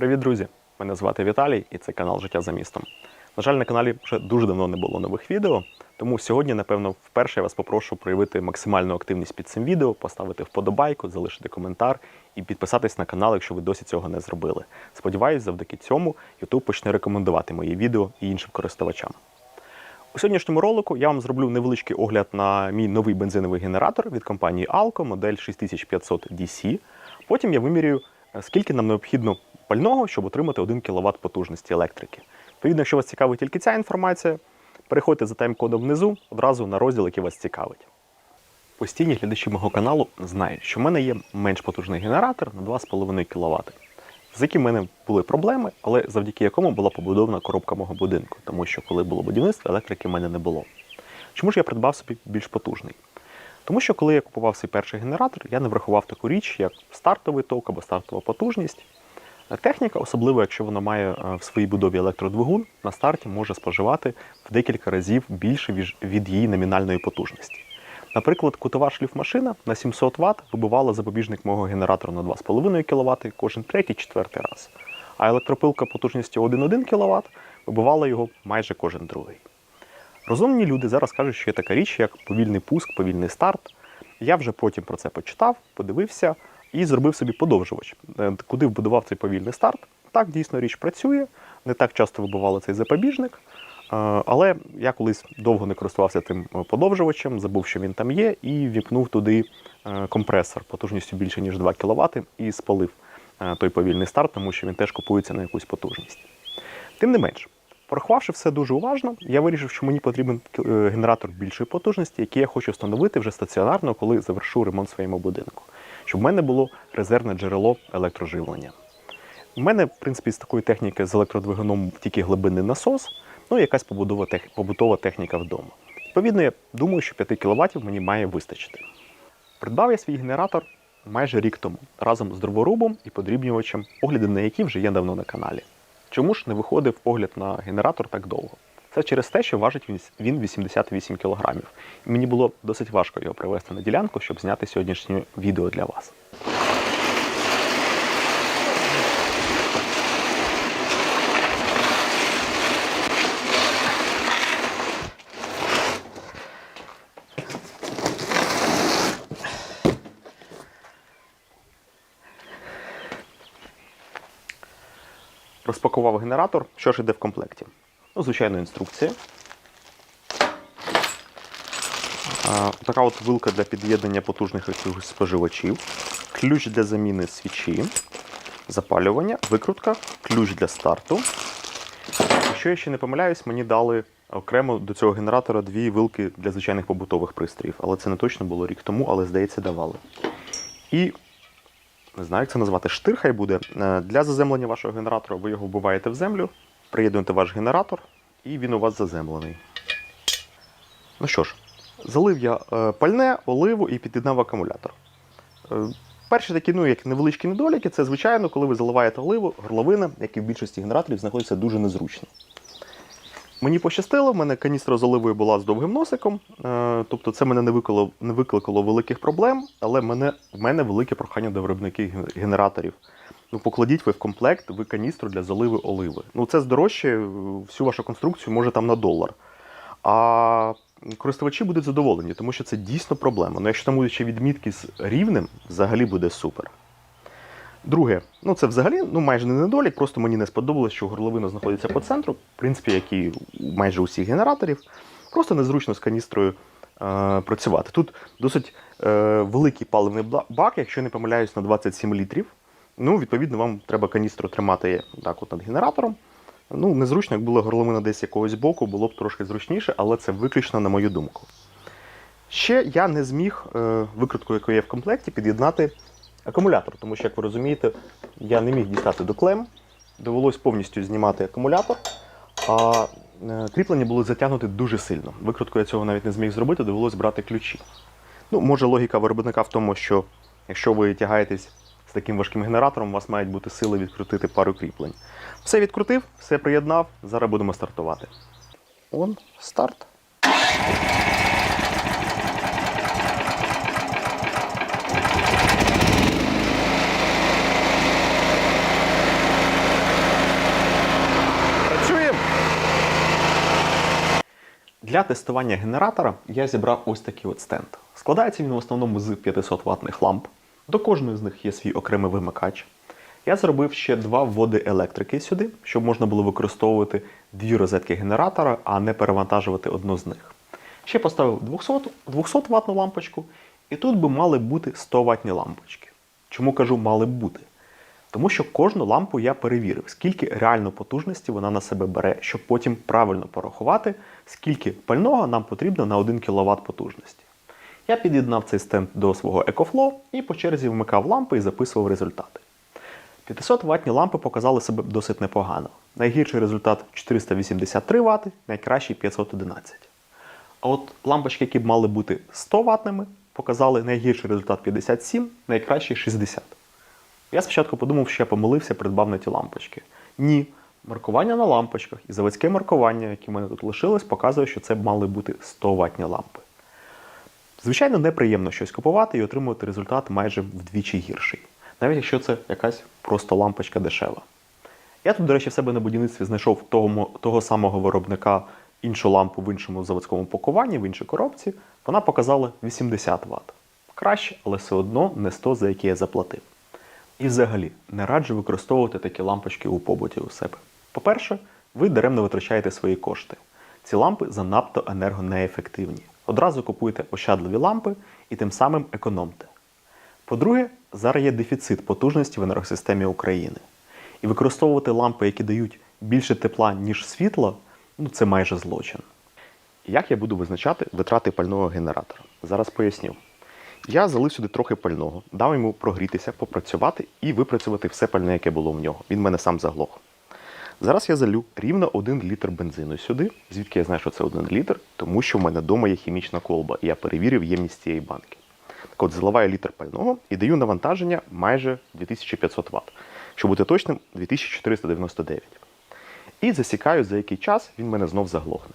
Привіт, друзі! Мене звати Віталій і це канал Життя за містом. На жаль, на каналі вже дуже давно не було нових відео, тому сьогодні, напевно, вперше я вас попрошу проявити максимальну активність під цим відео, поставити вподобайку, залишити коментар і підписатись на канал, якщо ви досі цього не зробили. Сподіваюсь, завдяки цьому YouTube почне рекомендувати мої відео і іншим користувачам. У сьогоднішньому ролику я вам зроблю невеличкий огляд на мій новий бензиновий генератор від компанії Alco, модель 6500 DC. Потім я вимірюю, е, скільки нам необхідно пального, щоб отримати 1 кВт потужності електрики. Відповідно, якщо вас цікавить тільки ця інформація, переходьте за тайм-кодом внизу одразу на розділ, який вас цікавить. Постійні глядачі мого каналу знають, що в мене є менш потужний генератор на 2,5 кВт, з яким в мене були проблеми, але завдяки якому була побудована коробка мого будинку, тому що коли було будівництво, електрики в мене не було. Чому ж я придбав собі більш потужний? Тому що коли я купував свій перший генератор, я не врахував таку річ, як стартовий ток або стартова потужність. Техніка, особливо якщо вона має е, в своїй будові електродвигун, на старті може споживати в декілька разів більше від її номінальної потужності. Наприклад, кутова шліфмашина на 700 Вт вибивала запобіжник мого генератора на 2,5 кВт кожен третій-четвертий раз, а електропилка потужністю 1,1 кВт вибивала його майже кожен другий. Розумні люди зараз кажуть, що є така річ, як повільний пуск, повільний старт. Я вже потім про це почитав, подивився і зробив собі подовжувач, е, куди вбудував цей повільний старт. Так, дійсно річ працює, не так часто вибивали цей запобіжник. Е, Але я колись довго не користувався тим е, подовжувачем, забув, що він там є, і вікнув туди компресор потужністю більше ніж 2 кВт і спалив той повільний старт, тому що він теж купується на якусь потужність. Тим не менш, порахувавши все дуже уважно, я вирішив, що мені потрібен генератор більшої потужності, який я хочу встановити вже стаціонарно, коли завершу ремонт своєму будинку, щоб в мене було резервне джерело електроживлення. У мене, в принципі, з такої техніки з електродвигуном тільки глибинний насос, ну і якась побутова техніка вдома. Відповідно, я думаю, що 5 кВт мені має вистачити. Придбав я свій генератор майже рік тому разом з дроворубом і подрібнювачем, огляди на які вже є давно на каналі. Чому ж не виходив погляд на генератор так довго? Це через те, що важить він- він 88 кг. Мені було досить важко його привезти на ділянку, щоб зняти сьогоднішнє відео для вас. Розпакував генератор. Що ж іде в комплекті? Ну, звичайно, інструкція. Така от вилка для під'єднання потужних споживачів, ключ для заміни свічі, запалювання, викрутка, ключ для старту. Якщо я ще не помиляюсь, мені дали окремо до цього генератора дві вилки для звичайних побутових пристроїв. Але це не точно було рік тому, але здається, давали. І не знаю, як це назвати, штир хай буде. Е, Для заземлення вашого генератора ви його вбиваєте в землю, приєднуєте ваш генератор, і він у вас заземлений. Ну що ж, залив я е, пальне, оливу і під'єднав акумулятор. Е, Перші такі, ну, як невеличкі недоліки, це звичайно, коли ви заливаєте оливу, горловина, як і в більшості генераторів, знаходиться дуже незручно. Мені пощастило, в мене каністра з оливою була з довгим носиком, е, тобто це мене не викликало, не викликало великих проблем, але мене, в мене велике прохання до виробників генераторів. Ну, покладіть ви в комплект ви каністру для заливи оливи. Ну, це здорожче е, всю вашу конструкцію, може там на долар. А користувачі будуть задоволені, тому що це дійсно проблема. Ну, якщо там будуть ще відмітки з рівнем, взагалі буде супер. Друге, ну це взагалі ну, майже не недолік, просто мені не сподобалось, що горловина знаходиться по центру, в принципі, як і майже усіх генераторів. Просто незручно з каністрою е, працювати. Тут досить е, великий паливний бак, якщо не помиляюсь, на 27 літрів. Ну, відповідно, вам треба каністру тримати так от над генератором. Ну, незручно, як була горловина десь якогось боку, було б трошки зручніше, але це виключно на мою думку. Ще я не зміг е, викруткою, яку є в комплекті, під'єднати акумулятор, тому що, як ви розумієте, я не міг дістати до клем, довелось повністю знімати акумулятор, а е, кріплення було затягнуте дуже сильно. Викруткою я цього навіть не зміг зробити, довелось брати ключі. Ну, може, логіка виробника в тому, що якщо ви тягаєтесь з таким важким генератором, у вас мають бути сили відкрутити пару кріплень. Все відкрутив, все приєднав, зараз будемо стартувати. Он, старт. Для тестування генератора я зібрав ось такий от стенд. Складається він в основному з 500 ватних ламп. До кожної з них є свій окремий вимикач. Я зробив ще два вводи електрики сюди, щоб можна було використовувати дві розетки генератора, а не перевантажувати одну з них. Ще поставив 200, 200 ватну лампочку, і тут би мали бути 100 ватні лампочки. Чому кажу мали бути? Тому що кожну лампу я перевірив, скільки реально потужності вона на себе бере, щоб потім правильно порахувати, скільки пального нам потрібно на 1 кВт потужності. Я під'єднав цей стенд до свого EcoFlow і по черзі вмикав лампи і записував результати. 500 ватні лампи показали себе досить непогано. Найгірший результат 483 Вт, найкращий 511. А от лампочки, які б мали бути 100 ватними, показали найгірший результат 57, найкращий 60. Я спочатку подумав, що я помилився, придбав на ті лампочки. Ні, маркування на лампочках і заводське маркування, яке в мене тут лишилось, показує, що це мали бути 100 ватні лампи. Звичайно, неприємно щось купувати і отримувати результат майже вдвічі гірший, навіть якщо це якась просто лампочка дешева. Я тут, до речі, в себе на будівництві знайшов того, того самого виробника іншу лампу в іншому заводському пакуванні, в іншій коробці. Вона показала 80 Вт. Краще, але все одно не 100, за які я заплатив. І взагалі, не раджу використовувати такі лампочки у побуті у себе. По-перше, ви даремно витрачаєте свої кошти. Ці лампи занадто енергонеефективні. Одразу купуйте ощадливі лампи і тим самим економте. По-друге, зараз є дефіцит потужності в енергосистемі України. І використовувати лампи, які дають більше тепла, ніж світла, ну це майже злочин. Як я буду визначати витрати пального генератора? Зараз поясню. Я залив сюди трохи пального, дав йому прогрітися, попрацювати і випрацювати все пальне, яке було в нього. Він мене сам заглох. Зараз я залю рівно 1 літр бензину сюди. Звідки я знаю, що це 1 літр? Тому що в мене вдома є хімічна колба, і я перевірив ємність цієї банки. Так от, заливаю літр пального і даю навантаження майже 2500 Вт. Щоб бути точним, 2499. І засікаю, за який час він мене знов заглохне.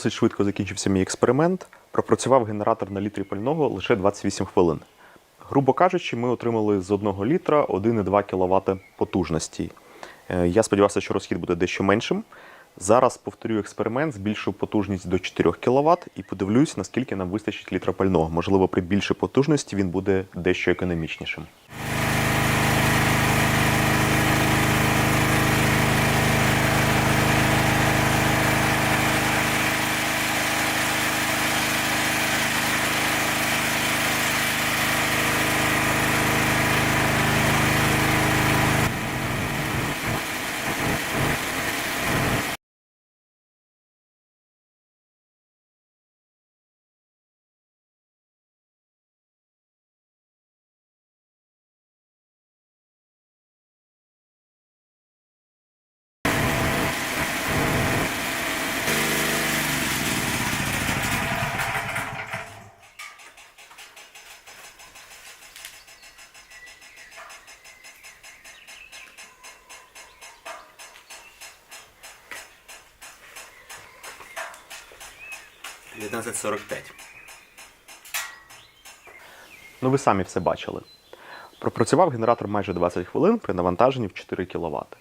Досить швидко закінчився мій експеримент. Пропрацював генератор на літрі пального лише 28 хвилин. Грубо кажучи, ми отримали з 1 літра 1,2 кВт потужності. Е, Я сподівався, що розхід буде дещо меншим. Зараз повторю експеримент, збільшу потужність до 4 кВт і подивлюсь, наскільки нам вистачить літра пального. Можливо, при більшій потужності він буде дещо економічнішим. Ну ви самі все бачили. Пропрацював генератор майже 20 хвилин при навантаженні в 4 кВт.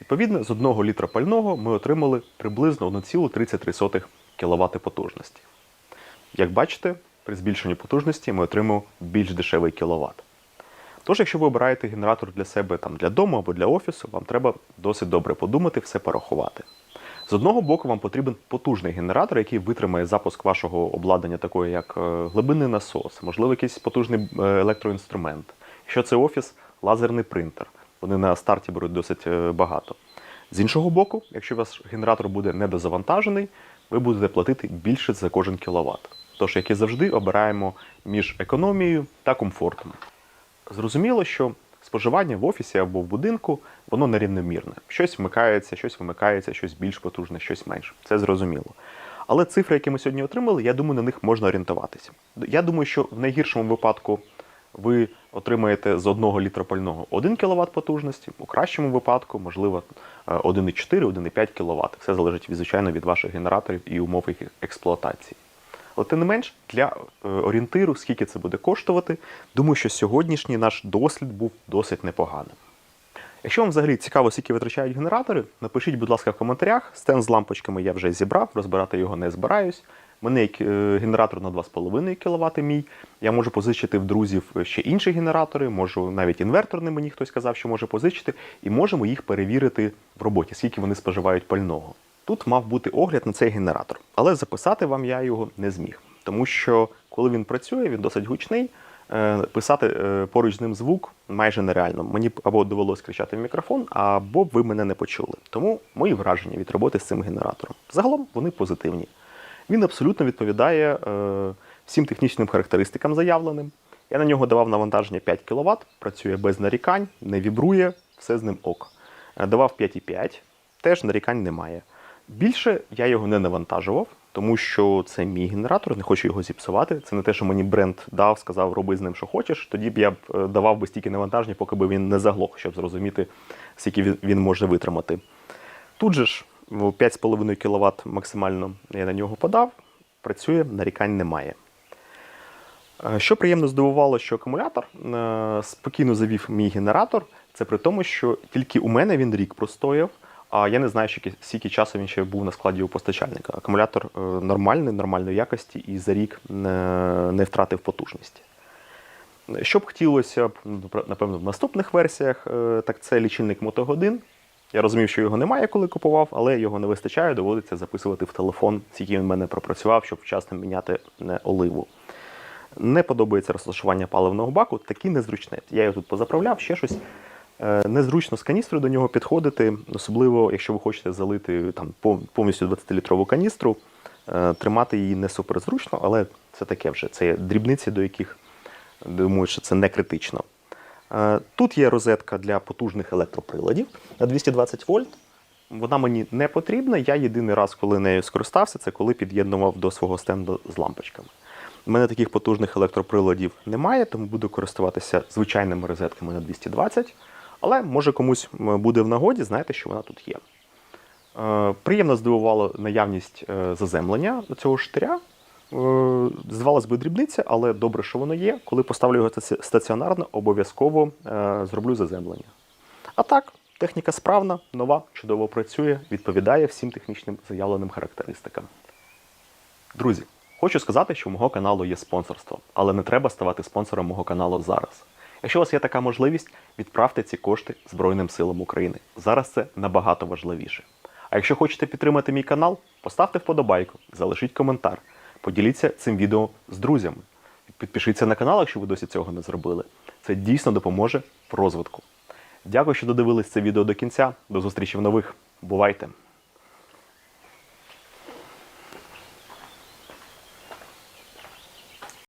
Відповідно, з 1 літра пального ми отримали приблизно 1,33 кВт потужності. Як бачите, при збільшенні потужності ми отримуємо більш дешевий кВт. Тож, якщо ви обираєте генератор для себе там, для дому або для офісу, вам треба досить добре подумати, все порахувати. З одного боку, вам потрібен потужний генератор, який витримає запуск вашого обладнання, такої як е, глибинний насос, можливо, якийсь потужний е, електроінструмент. Якщо це офіс, лазерний принтер. Вони на старті беруть досить е, багато. З іншого боку, якщо ваш генератор буде недозавантажений, ви будете платити більше за кожен кіловат. Тож, як і завжди, обираємо між економією та комфортом. Зрозуміло, що споживання в офісі або в будинку воно нерівномірне. Щось вмикається, щось вимикається, щось більш потужне, щось менше. Це зрозуміло. Але цифри, які ми сьогодні отримали, я думаю, на них можна орієнтуватися. Я думаю, що в найгіршому випадку ви отримаєте з 1 літра пального 1 кВт потужності, у кращому випадку, можливо, е, 1,4, 1,5 кВт. Все залежить, звичайно, від ваших генераторів і умов їх експлуатації. Але тим не менш, для е, орієнтиру, скільки це буде коштувати, думаю, що сьогоднішній наш дослід був досить непоганим. Якщо вам взагалі цікаво, скільки витрачають генератори, напишіть, будь ласка, в коментарях. Стенд з лампочками я вже зібрав, розбирати його не збираюсь. Мене е, генератор на 2,5 кВт мій. Я можу позичити в друзів ще інші генератори, можу навіть інверторний мені хтось казав, що може позичити, і можемо їх перевірити в роботі, скільки вони споживають пального. Тут мав бути огляд на цей генератор, але записати вам я його не зміг, тому що коли він працює, він досить гучний. е, Писати е, поруч з ним звук майже нереально. Мені або довелось кричати в мікрофон, або ви мене не почули. Тому мої враження від роботи з цим генератором. Загалом вони позитивні. Він абсолютно відповідає е, всім технічним характеристикам заявленим. Я на нього давав навантаження 5 кВт, працює без нарікань, не вібрує, все з ним ок. Давав 5,5, теж нарікань немає. Більше я його не навантажував, тому що це мій генератор, не хочу його зіпсувати. Це не те, що мені бренд дав, сказав, роби з ним, що хочеш. Тоді б я б е, давав би стільки навантаження, поки б він не заглох, щоб зрозуміти, скільки він- може витримати. Тут же ж 5,5 кВт максимально я на нього подав, працює, нарікань немає. Е, Що приємно здивувало, що акумулятор е, спокійно завів мій генератор. Це при тому, що тільки у мене він рік простояв, а я не знаю, скільки, часу він ще був на складі у постачальника. Акумулятор е, нормальний, нормальної якості і за рік не, не втратив потужності. Що б хотілося ну, напевно, в наступних версіях, е, так це лічильник мотогодин. Я розумів, що його немає, коли купував, але його не вистачає, доводиться записувати в телефон, скільки він в мене пропрацював, щоб вчасно міняти е, оливу. Не подобається розташування паливного баку, такі незручне. Я його тут позаправляв, ще щось. Е, Незручно з каністрою до нього підходити, особливо, якщо ви хочете залити там, повністю 20-літрову каністру, е, тримати її не суперзручно, але це таке вже. Це дрібниці, до яких думаю, що це не критично. Е, Тут є розетка для потужних електроприладів на 220 вольт. Вона мені не потрібна. Я єдиний раз, коли нею скористався, це коли під'єднував до свого стенду з лампочками. У мене таких потужних електроприладів немає, тому буду користуватися звичайними розетками на 220. Але може комусь буде в нагоді, знаєте, що вона тут є. Е, Приємно здивувало наявність е, заземлення цього штиря. Е, Здавалось би, дрібниця, але добре, що воно є. Коли поставлю його стаціонарно, обов'язково зроблю заземлення. А так, техніка справна, нова, чудово працює, відповідає всім технічним заявленим характеристикам. Друзі, хочу сказати, що у мого каналу є спонсорство, але не треба ставати спонсором мого каналу зараз. Якщо у вас є така можливість, відправте ці кошти Збройним силам України. Зараз це набагато важливіше. А якщо хочете підтримати мій канал, поставте вподобайку, залишіть коментар, поділіться цим відео з друзями. Підпишіться на канал, якщо ви досі цього не зробили. Це дійсно допоможе в розвитку. Дякую, що додивились це відео до кінця. До зустрічі в нових. Бувайте!